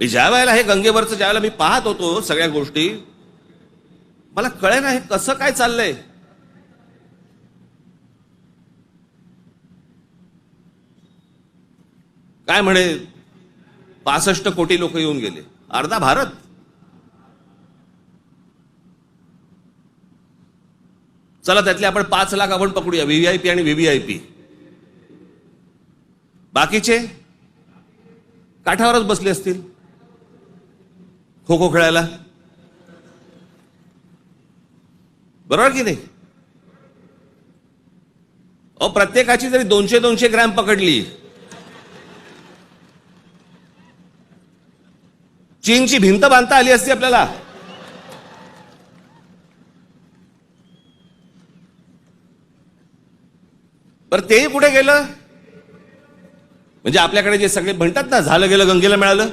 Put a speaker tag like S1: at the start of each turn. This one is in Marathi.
S1: मी ज्या वेळेला हे गंगेवरचं ज्या वेळेला मी पाहत होतो सगळ्या गोष्टी मला कळे ना हे कसं काय चाललंय. काय म्हणे पासष्ट कोटी लोक येऊन गेले. अर्धा भारत. चला त्यातले आपण पाच लाख आपण पकडूया व्हीव्हीआयपी आणि व्हीव्हीआयपी बाकीचे? काठावरच बसले असतील. खो खो खेळायला? बरोबर की नाही? अहो प्रत्येकाची जरी दोनशे दोनशे ग्रॅम पकडली चीनची भिंत बांधता आली असती आपल्याला. बरं तेही कुठे गेलं? म्हणजे आपल्याकडे जे सगळे म्हणतात ना झालं गेलं गंगेला मिळालं.